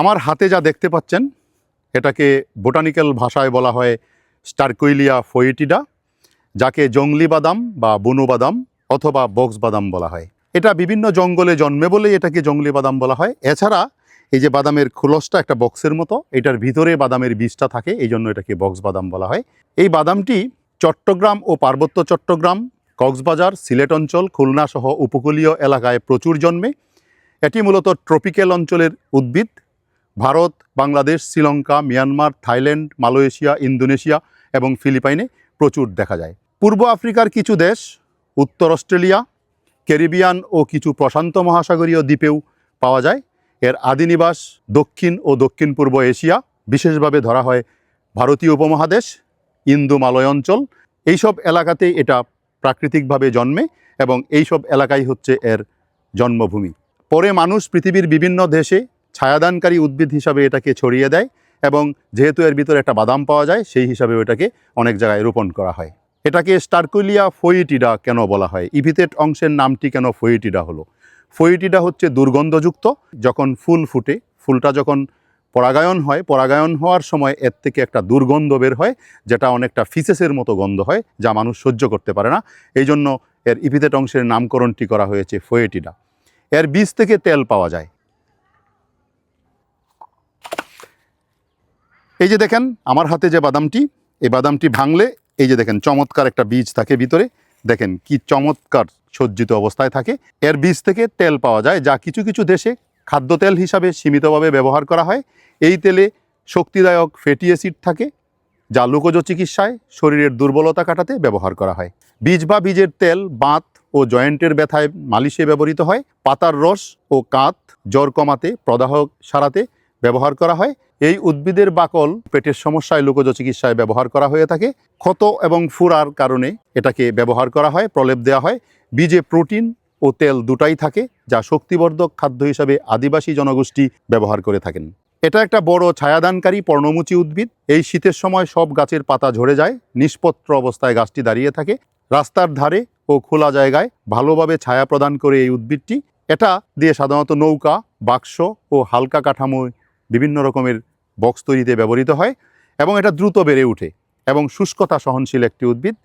আমার হাতে যা দেখতে পাচ্ছেন, এটাকে বোটানিক্যাল ভাষায় বলা হয় স্টারকুইলিয়া ফোয়েটিডা, যাকে জংলি বাদাম বা বনু বাদাম অথবা বক্স বাদাম বলা হয়। এটা বিভিন্ন জঙ্গলে জন্মে বলেই এটাকে জঙ্গলি বাদাম বলা হয়। এছাড়া এই যে বাদামের খোলসটা একটা বক্সের মতো, এটার ভিতরে বাদামের বীজটা থাকে এই জন্য এটাকে বক্স বাদাম বলা হয়। এই বাদামটি চট্টগ্রাম ও পার্বত্য চট্টগ্রাম, কক্সবাজার, সিলেট অঞ্চল, খুলনা সহ উপকূলীয় এলাকায় প্রচুর জন্মে। এটি মূলত ট্রপিক্যাল অঞ্চলের উদ্ভিদ। Bharat, Bangladesh, Sri Lanka, Myanmar, Thailand, Malaysia, Indonesia এবং ফিলিপাইনে প্রচুর দেখা যায়। পূর্ব আফ্রিকার কিছু দেশ, উত্তর অস্ট্রেলিয়া, ক্যারিবিয়ান ও কিছু প্রশান্ত মহাসাগরীয় দ্বীপেও পাওয়া যায়। এর আদিনিবাস দক্ষিণ ও দক্ষিণ পূর্ব এশিয়া, বিশেষভাবে ধরা হয় ভারতীয় উপমহাদেশ ইন্দো মালয় অঞ্চল। এইসব এলাকাতেই এটা প্রাকৃতিকভাবে জন্মে এবং এইসব এলাকাই হচ্ছে এর জন্মভূমি। পরে মানুষ পৃথিবীর বিভিন্ন দেশে ছায়াদানকারী উদ্ভিদ হিসাবে এটাকে ছড়িয়ে দেয় এবং যেহেতু এর ভিতরে একটা বাদাম পাওয়া যায়, সেই হিসাবে এটাকে অনেক জায়গায় রোপণ করা হয়। এটাকে স্টারকুলিয়া ফোয়েটিডা কেন বলা হয়? ইভিতেট অংশের নামটি কেন ফোয়েটিডা হলো? ফোয়েটিডা হচ্ছে দুর্গন্ধযুক্ত, যখন ফুল ফুটে, ফুলটা যখন পরাগায়ন হয়, পরাগায়ন হওয়ার সময় এর থেকে একটা দুর্গন্ধ বের হয়, যেটা অনেকটা ফিসেসের মতো গন্ধ হয়, যা মানুষ সহ্য করতে পারে না। এই জন্য এর ইভিতেট অংশের নামকরণটি করা হয়েছে ফোয়েটিডা। এর বীজ থেকে তেল পাওয়া যায়। এই যে দেখেন, আমার হাতে যে বাদামটি, এই বাদামটি ভাঙলে এই যে দেখেন, চমৎকার একটা বীজ থাকে ভিতরে। দেখেন কি চমৎকার সজ্জিত অবস্থায় থাকে। এর বীজ থেকে তেল পাওয়া যায়, যা কিছু কিছু দেশে খাদ্য তেল হিসাবে সীমিতভাবে ব্যবহার করা হয়। এই তেলে শক্তিদায়ক ফ্যাটি অ্যাসিড থাকে, যা লোকজ চিকিৎসায় শরীরের দুর্বলতা কাটাতে ব্যবহার করা হয়। বীজ বা বীজের তেল বাত ও জয়েন্টের ব্যথায় মালিশে ব্যবহৃত হয়। পাতার রস ও কাত জ্বর কমাতে, প্রদাহ সারাতে ব্যবহার করা হয়। এই উদ্ভিদের বাকল পেটের সমস্যায় লোকজ চিকিৎসায় ব্যবহার করা হয়ে থাকে। ক্ষত এবং ফুরার কারণে এটাকে ব্যবহার করা হয়, প্রলেপ দেওয়া হয়। বীজে প্রোটিন ও তেল দুটাই থাকে, যা শক্তিবর্ধক খাদ্য হিসাবে আদিবাসী জনগোষ্ঠী ব্যবহার করে থাকেন। এটা একটা বড় ছায়াদানকারী পর্ণমোচী উদ্ভিদ। এই শীতের সময় সব গাছের পাতা ঝরে যায়, নিষ্পত্র অবস্থায় গাছটি দাঁড়িয়ে থাকে। রাস্তার ধারে ও খোলা জায়গায় ভালোভাবে ছায়া প্রদান করে এই উদ্ভিদটি। এটা দিয়ে সাধারণত নৌকা, বাক্স ও হালকা কাঠামোয় বিভিন্ন রকমের বক্স তৈরিতে ব্যবহৃত হয় এবং এটা দ্রুত বেড়ে ওঠে এবং শুষ্কতা সহনশীল একটি উদ্ভিদ।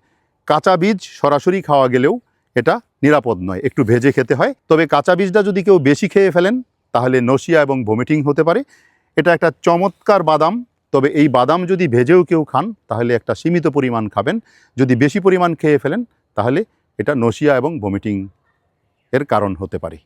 কাঁচা বীজ সরাসরি খাওয়া গেলেও এটা নিরাপদ নয়, একটু ভেজে খেতে হয়। তবে কাঁচা বীজটা যদি কেউ বেশি খেয়ে ফেলেন, তাহলে নসিয়া এবং ভমিটিং হতে পারে। এটা একটা চমৎকার বাদাম, তবে এই বাদাম যদি ভেজেও কেউ খান, তাহলে একটা সীমিত পরিমাণ খাবেন। যদি বেশি পরিমাণ খেয়ে ফেলেন, তাহলে এটা নসিয়া এবং ভমিটিং এর কারণ হতে পারে।